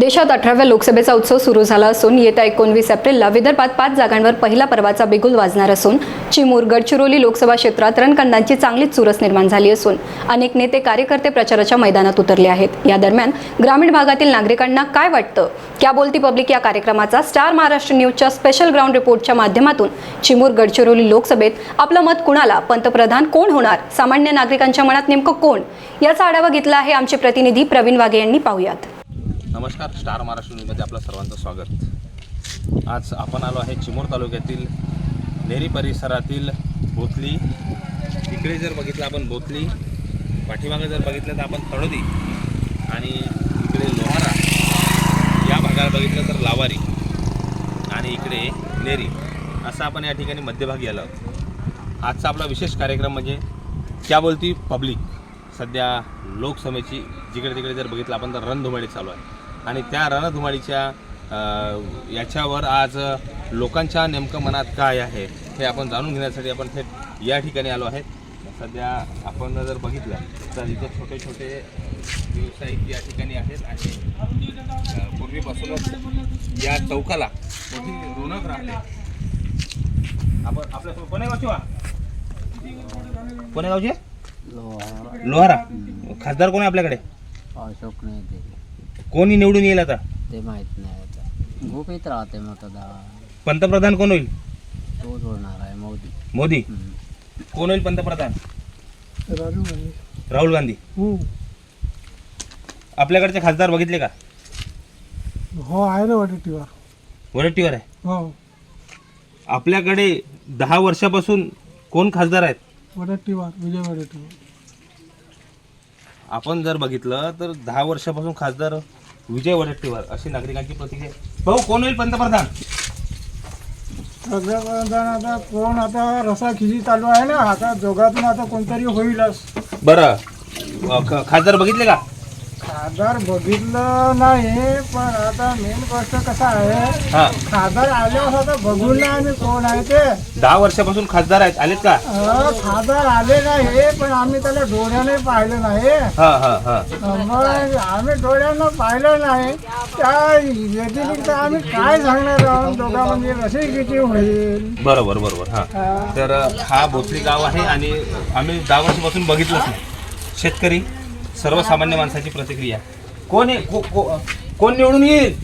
देशात अठराव्या लोकसभेचा उत्सव सुरू झाला असून येत्या एकोणवीस एप्रिलला विदर्भात पाच जागांवर पहिला पर्वाचा बिगुल वाजणार असून चिमूर गडचिरोली लोकसभा क्षेत्रात रणकंदांची चांगलीच चुरस निर्माण झाली असून अनेक नेते कार्यकर्ते प्रचाराच्या मैदानात उतरले आहेत. या दरम्यान ग्रामीण भागातील नागरिकांना काय वाटतं? क्या बोलती पब्लिक या कार्यक्रमाचा स्टार महाराष्ट्र न्यूजच्या स्पेशल ग्राउंड रिपोर्टच्या माध्यमातून चिमूर गडचिरोली लोकसभेत आपलं मत कुणाला? पंतप्रधान कोण होणार? सामान्य नागरिकांच्या मनात नेमकं कोण? याचा आढावा घेतला आहे आमचे प्रतिनिधी प्रवीण वाघे यांनी. पाहूयात. नमस्कार स्टार महाराष्ट्र न्यूजमध्ये आपलं सर्वांचं स्वागत. आज आपण आलो आहे चिमूर तालुक्यातील नेरी परिसरातील बोथली. इकडे जर बघितलं आपण बोथली पाठीमागं जर बघितलं तर आपण तळोदी आणि इकडे लोहारा. या भागाला बघितलं तर लावारी आणि इकडे नेरी. असं आपण या ठिकाणी मध्यभागी आलो आहोत. आजचा आपला विशेष कार्यक्रम म्हणजे क्या बोलती पब्लिक. सध्या लोकसभेची जिकडे तिकडे जर बघितलं आपण तर रणधुमाळी चालू आहे. आणि त्या रणधुमाळीच्या याच्यावर आज लोकांच्या नेमकं मनात काय आहे हे आपण जाणून घेण्यासाठी आपण थेट या ठिकाणी आलो आहे सध्या आपण जर बघितलं तर इथे छोटे छोटे व्यावसायिक या ठिकाणी आहेत आणि पूर्वीपासूनच या चौकाला मोठी रोनक राहते. आपण आपल्या कोण्या गावची वा? कोण्या गावची लोहारा. खासदार कोण आहे आपल्याकडे? अशोक नाही कोणी निवडून येईल आता? ते माहीत नाही आता. गुपित राहते मतदान पंतप्रधान कोण होईल? तोच होणार आहे मोदी. मोदी? हम्म. कोण होईल पंतप्रधान? राहुल गांधी. आपल्याकडचे खासदार बघितले का? हो आहे ना वडीटीवर वरटीवर आहे. हो. आपल्याकडे दहा वर्षापासून कोण खासदार आहेत? वडट्टीवर विजय वडट्टीवर. आपण जर बघितलं तर दहा वर्षापासून खासदार विजय वडेट्टीवार अशी नागरिकांची प्रतिक्रिया. भाऊ कोण होईल पंतप्रधान? सगळ्यात आता कोण? आता रसा खिची चालू आहे ना. आता दोघातून आता कोणतरी होईलच. बरं. अ, ख- खासदार बघितले का? खासदार बघितलं नाही पण आता मेन गोष्ट कसा आहे हा. खासदार आल्यावर आता बघून ना आम्ही कोण आहे ते. दहा वर्षापासून खासदार आहेत आलेत का? अं, खासदार आले नाही पण आम्ही त्याला डोळ्याने पाहिलं नाही. हा हा हा. मग आम्ही डोळ्यानं पाहिलं नाही. त्या व्यतिरिक्त आम्ही काय सांगणार आहोत? दोघा म्हणजे रसी किती होईल? बरोबर बरोबर हा. तर हा भोसरी गाव आहे आणि आम्ही दहा वर्षापासून बघितलंच नाही. शेतकरी सर्वसामान्य माणसाची प्रतिक्रिया. कोण आहे को- को- कोण निवडून येईल?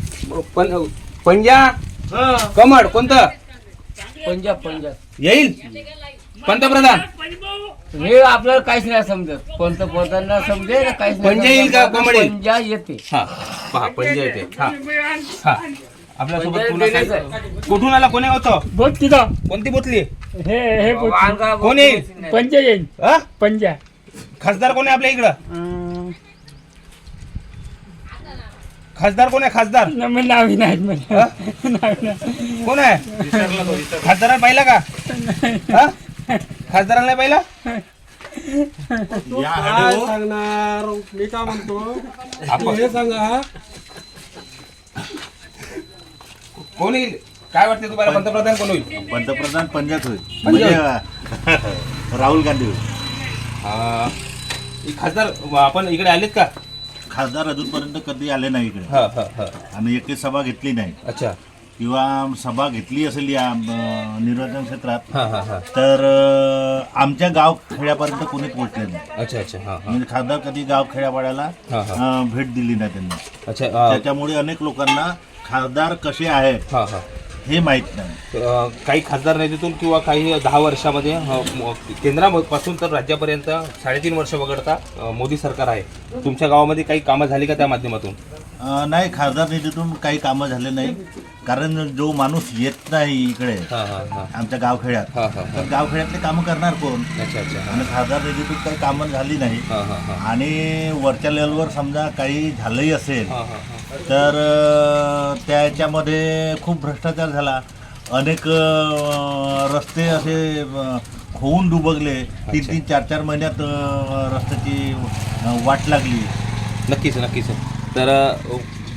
पंजा? कमळ कोणतं? पंजाब पंजाब येईल? पंतप्रधान. हे आपल्याला काहीच नाही समजत. पंतप्रधानला समजेल काहीच नाही पंजा येईल का, समजत. कोंबडी? पंजा येते. हा. पहा पंजा येते. हा. हा. आपल्यासोबत पंजा पुन्हा कुठून आला? कोणी होतं? बोल तिथं. कोणती बोतली हे हे कोण येईल? पंजा येईल. हा? पंजा. खासदार कोण आहे आपल्या इकडं? खासदार कोण आहे? खासदार. नावी नाहीत हा? कोण आहे? खासदाराला पाहिला का? हा? खासदाराला नाही पाहिला? काय सांगणार? मी काय म्हणतो? आपण- हे सांगा. कोण येईल? काय वाटते तुम्हाला? पंतप्रधान कोण होईल? पंतप्रधान पंजाब होईल. म्हणजे राहुल गांधी होईल. हा. हे खासदार आपण इकडे आलेत का? खासदार अजूनपर्यंत कधी आले नाही इकडे. हा हा हा. आणि एकही सभा घेतली नाही. अच्छा. किंवा सभा घेतली असेल या अं, निर्वाचन क्षेत्रात हा हा हा. तर अं, आमच्या गाव खेड्यापर्यंत कोणी पोहोचले नाही. अच्छा अच्छा. हा हा. म्हणजे खासदार कधी गाव खेड्यापाड्याला हा. अं, भेट दिली नाही त्यांनी. अच्छा त्याच्यामुळे अनेक लोकांना खासदार कसे आहेत हा हा. हे माहीत नाही. अ, काही खासदार नेत्यातून किंवा काही दहा वर्षामध्ये अ, म- केंद्रापासून तर राज्यापर्यंत साडेतीन वर्ष वगळता अ, मोदी सरकार आहे. तुमच्या गावामध्ये काही कामं झाली का त्या माध्यमातून? अं, नाही खासदार निधीतून काही कामं झाले नाही कारण जो माणूस येत नाही इकडे हा हा हा. आमच्या गावखेड्यात हा हा हा. तर गावखेड्यातले कामं करणार कोण? अच्छा अच्छा हा. आणि खासदार निधीतून काही कामं झाली नाही. हा हा हा. आणि वरच्या लेवलवर समजा काही झालंही असेल हा हा हा. तर त्याच्यामध्ये खूप भ्रष्टाचार झाला. अनेक रस्ते असे होऊन डुबगले तीन तीन चार चार महिन्यात रस्त्याची वाट लागली. नक्कीच नक्कीच. तर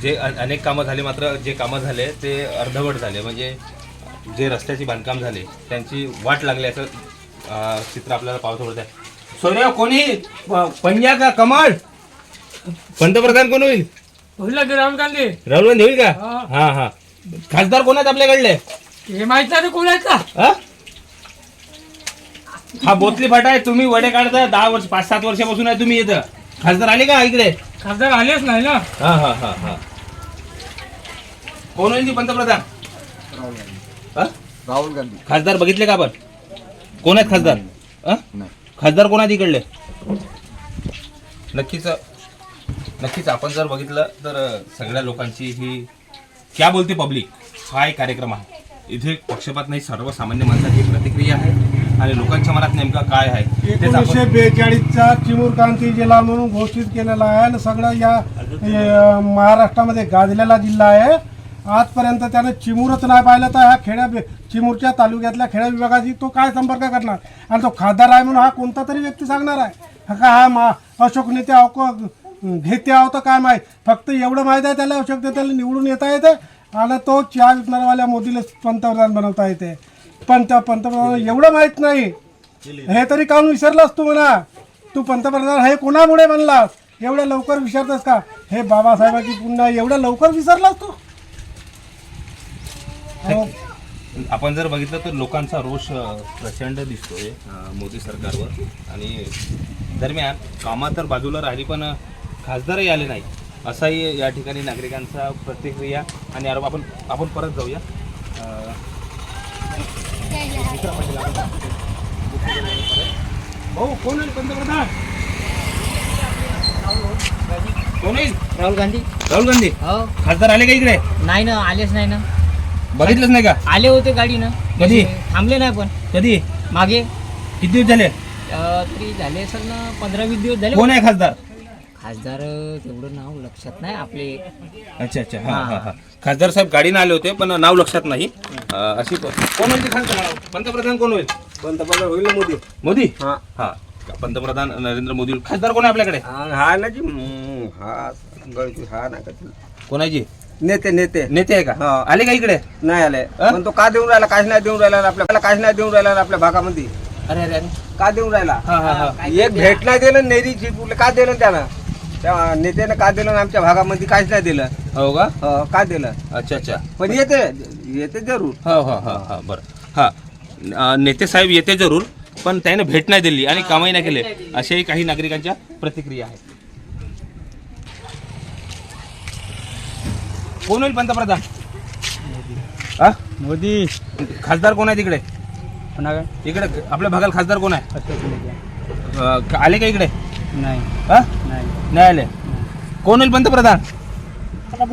जे अनेक कामं झाली मात्र जे कामं झाले ते अर्धवट झाले. म्हणजे जे रस्त्याची बांधकाम झाले त्यांची वाट लागली असं चित्र आपल्याला पावसावर होत आहे सोन्या कोणी? प- पंजा का कमळ पंतप्रधान कोण होईल? होईल की राहुल गांधी? राहुल गांधी होईल का? हा. हा खासदार कोण आहेत आपल्याकडले? हे माहीत नाही कोण आहेत का हा? हा बोतली फाटा आहे तुम्ही वडे काढता दहा वर्ष पाच सात वर्षापासून आहे तुम्ही इथं. खासदार आले का इकडे? खासदार आलेच नाही ना. हा हा हा हा. कोण होईल ती पंतप्रधान? हा? राहुल गांधी. खासदार बघितले का आपण? कोण आहेत खासदार? हा? खासदार कोण आहेत इकडले? नक्कीच नक्कीच आपण जर बघितलं तर सगळ्या लोकांची ही क्या बोलते पब्लिक हा एक कार्यक्रम आहे. इथे पक्षपात नाही सर्वसामान्य माणसाची प्रतिक्रिया आहे आणि लोकांच्या मनात नेमकं काय आहे एकोणीसशे बेचाळीसचा चिमूर क्रांती जिल्हा म्हणून घोषित केलेला आहे आणि सगळं या महाराष्ट्रामध्ये गाजलेला जिल्हा आहे. आजपर्यंत त्यानं चिमूरच नाही पाहिलं तर ह्या खेड्या बे- चिमूरच्या तालुक्यातल्या खेड्या विभागाची तो काय संपर्क करणार? आणि तो खासदार आहे म्हणून हा कोणता तरी व्यक्ती सांगणार आहे? हा का हा मा अशोक नेते अको घेते आहो काय माहीत. फक्त एवढं माहीत आहे त्याला अशोक त्याला निवडून येता येते आणि तो चहा विकणारवाल्या मोदीला पंतप्रधान बनवता येते. पण त्या पंतप्रधान एवढं माहीत नाही. हे तरी काहून विसरलास तू म्हणा? तू पंतप्रधान हे कोणामुळे म्हणलास एवढ्या लवकर विसरतस का? हे बाबासाहेबांची पुन्हा एवढ्या लवकर विसरलास तू? हो. आपण जर बघितलं तर लोकांचा रोष प्रचंड दिसतोय मोदी सरकारवर. आणि दरम्यान कामात तर बाजूला राहिली पण खासदारही आले नाही. असाही या ठिकाणी नागरिकांचा प्रतिक्रिया आणि आरोप आपण आपण परत जाऊया. भाऊ कोण आहे पंतप्रधान? कोण येईल राहुल गांधी. राहुल गांधी? हो. खासदार आले का इकडे? नाही ना आलेच नाही ना. बघितलंच नाही का? आले होते गाडीनं कधी? थांबले नाही पण. कधी? मागे. किती दिवस झाले? अं, तरी झाले असेल ना पंधरा वीस दिवस झाले. कोण आहे खासदार? खासदार तेवढं नाव लक्षात नाही आपले. अच्छा अच्छा. हा हा. हा खासदार साहेब गाडीनं आले होते पण नाव लक्षात नाही. अं, अशी प- कोण होईल ते पंतप्रधान कोण होईल? पंतप्रधान होईल मोदी. मोदी? हा. हा. पंतप्रधान नरेंद्र मोदी होईल. खासदार कोण आहे आपल्याकडे? हा ना जी. हम्म, हा गळती हा ना का ते. कोणाची? नेते नेते. नेते आहे का? हा. आले का इकडे? नाही आले. हा? पण तो का देऊन राहिला काहीच नाही देऊन राहिला आपल्याला काहीच नाही देऊन राहिला आपल्या भागामध्ये. अरे अरे अरे. का देऊन राहिला? हा हा हा. एक भेट नाही दिलं नेरी चिटकुले का दिलं त्यानं? त्या नेत्यानं का दिलं आणि आमच्या भागामध्ये काहीच नाही दिलं. हो का? हो, का दिलं? अच्छा अच्छा. पण येते येते जरूर. हो हो हो हा बरं. हा. अं, नेते साहेब येते जरूर पण त्याने भेट नाही दिली आणि कामही नाही केले. अशाही काही नागरिकांच्या प्रतिक्रिया आहेत. कोण होईल पंतप्रधान? हा? मोदी. खासदार कोण आहे तिकडे? इकडे आपल्या भागाला खासदार कोण आहे. अं, आले का इकडे? नाही. हा? नाही. नाही आले? कोण होईल पंतप्रधान? आता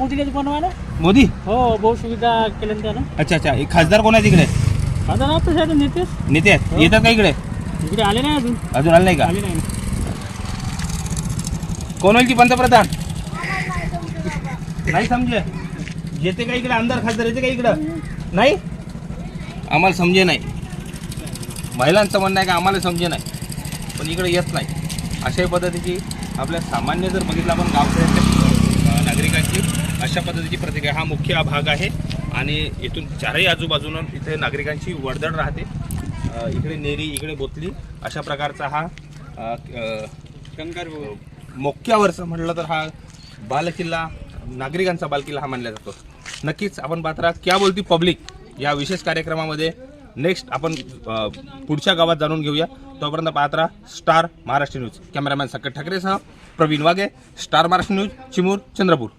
मोदी? हो बहुत सुविधा केल्या त्यानं. अच्छा अच्छा. एक खासदार कोण आहे तिकडे? आता ना नेतेच नेते आहेत येतात का इकडे? इकडे आले नाही अजून. अजून आले नाही का? आले नाही. कोण होईल की पंतप्रधान? नाही समजे येते का इकडे? आमदार खासदार येते का इकडं? नाही? आम्हाला समजे नाही. महिलांचं म्हणणं आहे का आम्हाला समजे नाही. पण इकडे येत नाही. अशाही पद्धतीची आपल्या सामान्य जर बघितलं आपण अं, नागरिकांची अशा पद्धतीची प्रतिक्रिया हा मुख्य भाग आहे. आणि इथून चारही आजूबाजूनं इथे नागरिकांची वर्दळ राहते. इकडे नेरी इकडे बोतली अशा प्रकारचा हा अं, मोक्यावरचा म्हटलं तर हा बालकिल्ला नागरिकांचा बालकिल्ला हा मानला जातो. नक्कीच आपण पाहत राहा क्या बोलती पब्लिक या विशेष कार्यक्रमामध्ये नेक्स्ट आपण पुढच्या गावात जाणून घेऊया. तोपर्यंत पाहत राहा स्टार महाराष्ट्र न्यूज कॅमेरामॅन सकट ठाकरेसह प्रवीण वागे स्टार महाराष्ट्र न्यूज चिमूर चंद्रपूर.